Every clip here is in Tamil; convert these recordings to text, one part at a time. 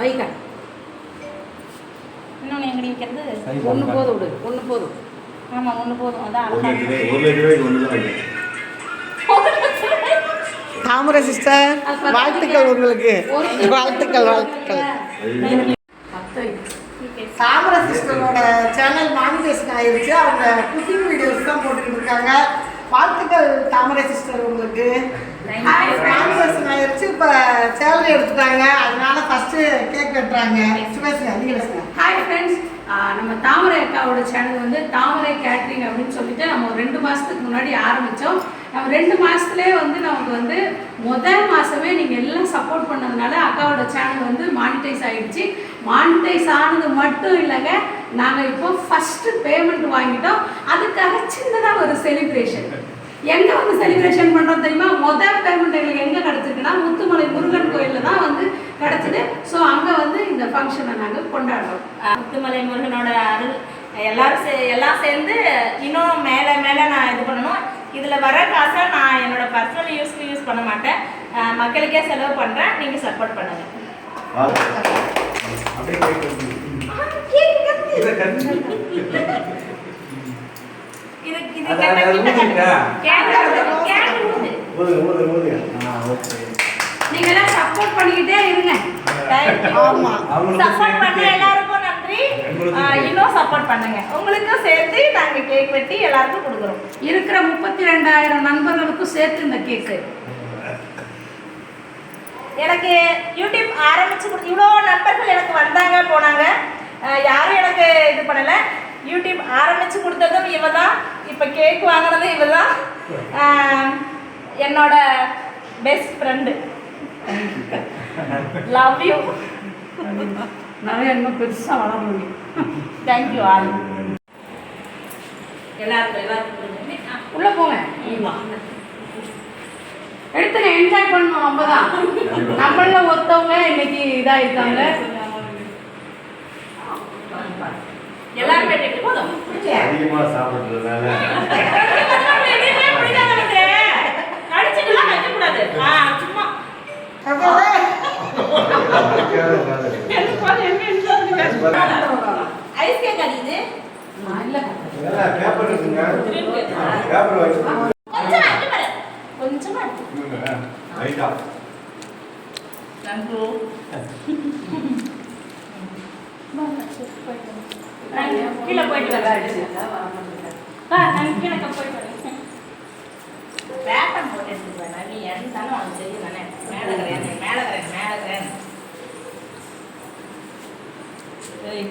வைக்கா. இன்னொன்று எங்கடி வைக்கிறது? ஒன்று போதும் விடு ஒன்று போதும். ஆமாம் ஒன்று போதும். அதான் தாமரை சிஸ்டர் வாழ்த்துக்கள் உங்களுக்கு. வாழ்த்துக்கள் வாழ்த்துக்கள். தாமரை சிஸ்டரோட சேனல் மானிட்டேஷன் ஆயிருச்சு. அவங்க குக்கிங் வீடியோஸ் தான் போட்டுக்கிட்டு இருக்காங்க. வாழ்த்துக்கள் தாமரை சிஸ்டர் உங்களுக்கு. ஆயிருச்சு இப்போ சேலரி எடுத்துட்டாங்க. அதனால ஃபர்ஸ்ட் கேக் வெட்டுறாங்க. பேசுங்க. ஹாய் ஃப்ரெண்ட்ஸ் நம்ம தாமரை அக்காவோட சேனல் வந்து தாமரை கேட்ரிங் அப்படின்னு சொல்லிட்டு நம்ம ரெண்டு மாதத்துக்கு முன்னாடி ஆரம்பித்தோம் நம்ம ரெண்டு மாதத்துலேயே வந்து நமக்கு வந்து முதல் மாதமே நீங்கள் எல்லாம் சப்போர்ட் பண்ணதுனால அக்காவோட சேனல் வந்து மானிட்டைஸ் ஆகிடுச்சு மானிட்டைஸ் ஆனது மட்டும் இல்லைங்க நாங்கள் இப்போ ஃபஸ்ட்டு பேமெண்ட் வாங்கிட்டோம். அதுக்காக சின்னதாக ஒரு செலிப்ரேஷன் எங்க வந்து செலிப்ரேஷன் பண்றோம் தெரியுமா? முதல் பேமெண்ட் எங்களுக்கு எங்க கிடைச்சிருக்குன்னா முத்துமலை முருகன் கோயில்ல தான் வந்து கிடைச்சது. ஸோ அங்க வந்து இந்த ஃபங்க்ஷனை நாங்க கொண்டாடுறோம். முத்துமலை முருகனோட அருள் எல்லாரும் சே எல்லாம் சேர்ந்து இன்னும் மேலே மேலே நான் இது பண்ணணும். இதில் வர காசை நான் என்னோட பர்சனல் யூஸ்க்கு யூஸ் பண்ண மாட்டேன். மக்களுக்கே செலவு பண்ணுறேன் நீங்கள் சப்போர்ட் பண்ணுங்கள் நீங்க எல்லாம் சப்போர்ட் பண்ணிக்கிட்டே இருங்க ஆமா அவங்களுக்கு சப்போர்ட் பண்ண எல்லாருக்கும் நன்றி இன்னும் சப்போர்ட் பண்ணுங்க உங்களுக்கும் சேர்த்து நாங்கள் கேக் வெட்டி எல்லாருக்கும் கொடுக்குறோம் இருக்கிற முப்பத்தி ரெண்டாயிரம் நண்பர்களுக்கும் சேர்த்து இந்த கேக்கு எனக்கு யூடியூப் ஆரம்பிச்சு கொடுத்து இவ்வளோ நண்பர்கள் எனக்கு வந்தாங்க போனாங்க. யாரும் எனக்கு இது பண்ணலை. யூடியூப் ஆரம்பிச்சு கொடுத்ததும் இவ தான் இப்போ கேக் வாங்கினதும் இவ தான் என்னோட பெஸ்ட் ஃப்ரெண்டு லவ் யூ நிறைய இன்னும் பெருசா வளரணும் தேங்க்யூ ஆல் எல்லாருக்கும் எல்லாருக்கும் உள்ள போங்க. எடுத்துங்க என்ஜாய் பண்ணணும் நம்ம தான் நம்மள ஒருத்தவங்க இதாயிருக்காங்க. எல்லாரும் அதிகமா சாப்பிடுறதுனால. ஐஸ் கேக் அடிக்குது இல்ல இதெல்லாம் பேப்பர் இருக்குங்க பேப்பர் வச்சு கொஞ்சமா. ரைட்டா கீழே போயிட்டு வரேன் கீழே போயிட்டு வரேன் பேப்பர் போட்டு எடுத்துட்டு நீ இறந்தாலும் உனக்கு தெரியும் தானே மேலே இருக்கிறேன் மேலே இருக்கிறேன் மேலே இருக்கிறேன் ஏய்.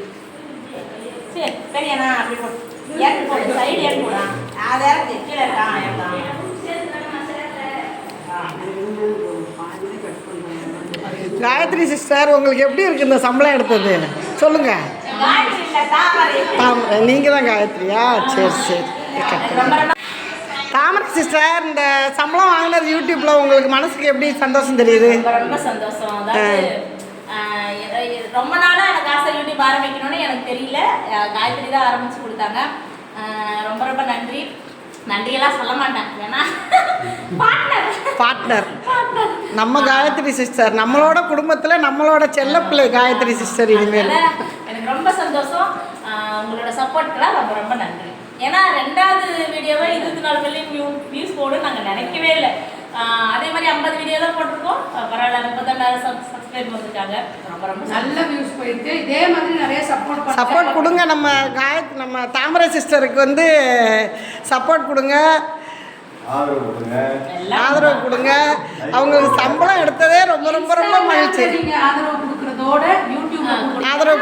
சரி பெரியண்ணா அப்படி போட்டு இறக்கி போடு சைடு இறக்கி போடா அதை கீழே இருக்கான் காயத்ரி சிஸ்டர் உங்களுக்கு எப்படி இருக்கு இந்த சம்பளம் எடுத்தது? சொல்லுங்க. காய்ச்சி இல்லை தாமரை நீங்கள் தான் காயத்ரியா சரி சரி. தாமரை சிஸ்டர் இந்த சம்பளம் வாங்கினது யூடியூப்ல உங்களுக்கு மனசுக்கு எப்படி சந்தோஷம் தெரியுது? ரொம்ப சந்தோஷம். ரொம்ப நாளாக எனக்கு ஆசை யூடியூப் ஆரம்பிக்கணும்னு எனக்கு தெரியல. காயத்ரி தான் ஆரம்பிச்சு கொடுத்தாங்க. ரொம்ப ரொம்ப நன்றி. நன்றியெல்லாம் சொல்ல மாட்டேன். ஏன்னா பார்ட்னர் பார்ட்னர் நம்ம காயத்ரி சிஸ்டர் நம்மளோட குடும்பத்தில் நம்மளோட செல்லப்பிள்ளை காயத்ரி சிஸ்டர் இனிமேல். எனக்கு ரொம்ப சந்தோஷம். உங்களோட சப்போர்ட்டுக்கெல்லாம் ரொம்ப ரொம்ப நன்றி. ஏன்னா ரெண்டாவது வீடியோவை இருபத்தி நாலு மில்லியன் வியூ வியூஸ் போடும் நாங்கள் நினைக்கவே இல்லை. அதே மாதிரி ஐம்பது வீடியோ தான் போட்டிருக்கோம். பரவாயில்ல முப்பத்தெண்டாயிரம் சப் சப்ஸ்கிரைப் வந்திருக்காங்க. ரொம்ப ரொம்ப நல்ல வியூஸ் போயிருக்கு. இதே மாதிரி நிறைய சப்போர்ட் சப்போர்ட் கொடுங்க நம்ம காயத் நம்ம தாமரை சிஸ்டருக்கு வந்து சப்போர்ட் கொடுங்க. ஆதரவு கொடுங்க. எல்லாம் ஆதரவு கொடுங்க. அவங்களுக்கு சம்பளம் எடுத்ததே ரொம்ப ரொம்ப ரொம்ப மகிழ்ச்சி. ஆதரவு கொடுக்கறதோட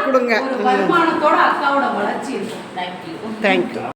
கொடுங்க. வருமானத்தோட அக்காவோட வளர்ச்சி தேங்க்யூ